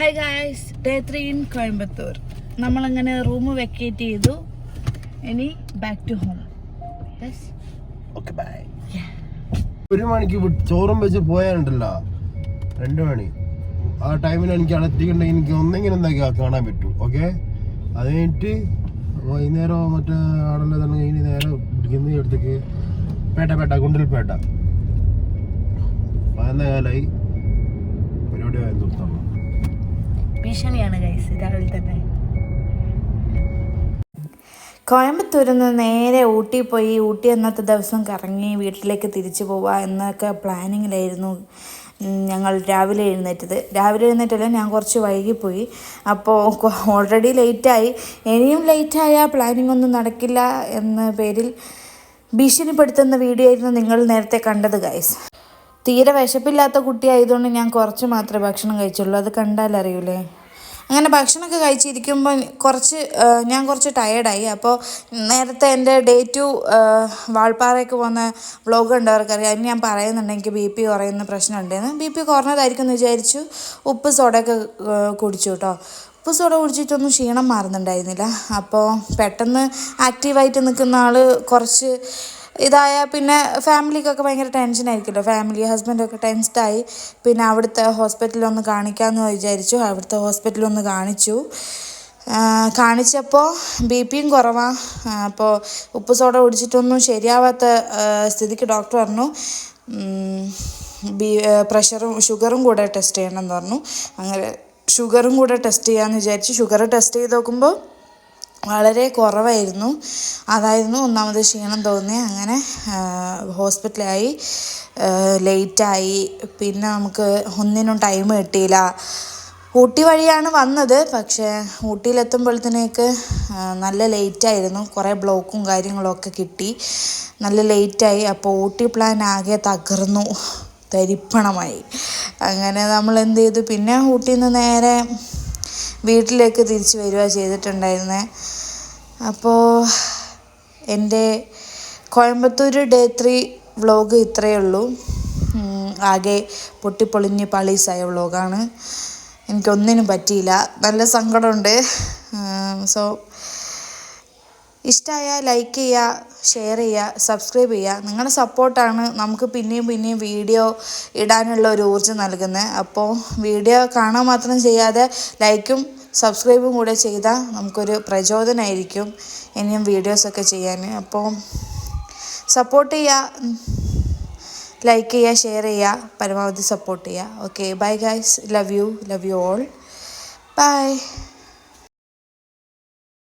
Hi guys day three in Coimbatore നമ്മളങ്ങനെ room vacate ചെയ്തു. ഇനി back to home okay bye ഒരു മണിക്ക് ചോറും വെച്ച് പോയാലുണ്ടല്ലോ. രണ്ട് മണി. ആ ടൈമിൽ എനിക്ക് അടത്തിക്കണ്ടെങ്കിൽ എനിക്ക് ഒന്നെങ്കിലും എന്താക്കി കാണാൻ പറ്റും ഓക്കെ അത് കഴിഞ്ഞിട്ട് വൈകുന്നേരം മറ്റേ ആടല്ലോ തന്നെ കഴിഞ്ഞ് നേരെ ഇരിക്കുന്ന അടുത്തേക്ക് പേട്ട പേട്ട ഗുണ്ടൽപേട്ട. പതിനൊന്നേ കാലായി. ഭീഷണിയാണ് ഗൈസ് രാവിലെ തന്നെ. കോയമ്പത്തൂരിൽ നിന്ന് നേരെ ഊട്ടി പോയി ഊട്ടി അന്നത്തെ ദിവസം കറങ്ങി വീട്ടിലേക്ക് തിരിച്ചു പോവുക എന്നൊക്കെ പ്ലാനിങ്ങിലായിരുന്നു ഞങ്ങൾ രാവിലെ എഴുന്നേറ്റത്. രാവിലെ എഴുന്നേറ്റല്ല ഞാൻ കുറച്ച് വൈകിപ്പോയി. അപ്പോൾ ഓൾറെഡി ലേറ്റായി ഇനിയും ലേറ്റായ പ്ലാനിംഗ് ഒന്നും നടക്കില്ല എന്ന പേരിൽ ഭീഷണിപ്പെടുത്തുന്ന വീഡിയോ ആയിരുന്നു നിങ്ങൾ നേരത്തെ കണ്ടത് ഗൈസ് തീരെ വിശപ്പില്ലാത്ത കുട്ടിയായതുകൊണ്ട് ഞാൻ കുറച്ച് മാത്രമേ ഭക്ഷണം കഴിച്ചുള്ളൂ. അത് കണ്ടാൽ അറിയൂലേ? അങ്ങനെ ഭക്ഷണമൊക്കെ കഴിച്ചിരിക്കുമ്പോൾ കുറച്ച് ഞാൻ കുറച്ച് ടയേർഡായി അപ്പോൾ നേരത്തെ എന്റെ ഡേ ടു വാൾപ്പാറയ്ക്ക് പോകുന്ന വ്ളോഗ് ഉണ്ടവർക്കറിയാം അതിന് ഞാൻ പറയുന്നുണ്ട് എനിക്ക് ബി പി കുറയുന്ന പ്രശ്നമുണ്ടെന്ന് ബി പി കുറഞ്ഞതായിരിക്കും എന്ന് വിചാരിച്ചു. ഉപ്പ് സോഡയൊക്കെ കുടിച്ചു കേട്ടോ ഉപ്പ് സോഡ കുടിച്ചിട്ടൊന്നും ക്ഷീണം മാറുന്നുണ്ടായിരുന്നില്ല. അപ്പോൾ പെട്ടെന്ന് ആക്റ്റീവായിട്ട് നിൽക്കുന്ന ആൾ കുറച്ച് ഇതായ പിന്നെ ഫാമിലിക്കൊക്കെ ഭയങ്കര ടെൻഷനായിരിക്കുമല്ലോ. ഫാമിലി ഹസ്ബൻഡൊക്കെ ടെൻസ്ഡായി. പിന്നെ അവിടുത്തെ ഹോസ്പിറ്റലൊന്ന് കാണിക്കാമെന്ന് വിചാരിച്ചു. അവിടുത്തെ ഹോസ്പിറ്റലൊന്ന് കാണിച്ചു. കാണിച്ചപ്പോൾ ബി പിയും കുറവാണ് അപ്പോൾ ഉപ്പ് സോഡ കുടിച്ചിട്ടൊന്നും ശരിയാവാത്ത സ്ഥിതിക്ക് ഡോക്ടർ പറഞ്ഞു. ബി പ്രഷറും ഷുഗറും കൂടെ ടെസ്റ്റ് ചെയ്യണം എന്ന് പറഞ്ഞു. അങ്ങനെ ഷുഗറും കൂടെ ടെസ്റ്റ് ചെയ്യാമെന്ന് വിചാരിച്ചു. ഷുഗർ ടെസ്റ്റ് ചെയ്ത് നോക്കുമ്പോൾ വളരെ കുറവായിരുന്നു. അതായിരുന്നു ഒന്നാമത് ക്ഷീണം തോന്നി അങ്ങനെ ഹോസ്പിറ്റലായി. ലേറ്റായി. പിന്നെ നമുക്ക് ഒന്നിനും ടൈം കിട്ടിയില്ല. ഊട്ടി വഴിയാണ് വന്നത്. പക്ഷേ ഊട്ടിയിലെത്തുമ്പോഴത്തേക്ക് നല്ല ലേറ്റായിരുന്നു. കുറേ ബ്ലോക്കും കാര്യങ്ങളൊക്കെ കിട്ടി. നല്ല ലേറ്റായി. അപ്പോൾ ഊട്ടി പ്ലാൻ ആകെ തകർന്നു. തരിപ്പണമായി. അങ്ങനെ നമ്മൾ എന്ത് ചെയ്തു. പിന്നെ ഊട്ടിയിൽ നിന്ന് നേരെ വീട്ടിലേക്ക് തിരിച്ചു വരിക ചെയ്തിട്ടുണ്ടായിരുന്നത് അപ്പോൾ എന്റെ കോയമ്പത്തൂർ ഡേ ത്രീ വ്ളോഗ് ഇത്രയേ ഉള്ളൂ. ആകെ പൊട്ടിപ്പൊളിഞ്ഞ് പളീസായ വ്ളോഗാണ് എനിക്കൊന്നിനും പറ്റിയില്ല. നല്ല സങ്കടമുണ്ട്. സോ ഇഷ്ടമായ ലൈക്ക് ചെയ്യുക ഷെയർ ചെയ്യുക സബ്സ്ക്രൈബ് ചെയ്യുക നിങ്ങളുടെ സപ്പോർട്ടാണ് നമുക്ക് പിന്നെയും പിന്നെയും വീഡിയോ ഇടാനുള്ള ഒരു ഊർജം നൽകുന്നത് അപ്പോൾ വീഡിയോ കാണാൻ മാത്രം ചെയ്യാതെ ലൈക്കും സബ്സ്ക്രൈബും കൂടെ ചെയ്താൽ നമുക്കൊരു പ്രചോദനമായിരിക്കും ഇനിയും വീഡിയോസൊക്കെ ചെയ്യാൻ അപ്പോൾ സപ്പോർട്ട് ചെയ്യുക ലൈക്ക് ചെയ്യുക ഷെയർ ചെയ്യുക പരമാവധി സപ്പോർട്ട് ചെയ്യുക okay bye guys love you love you all bye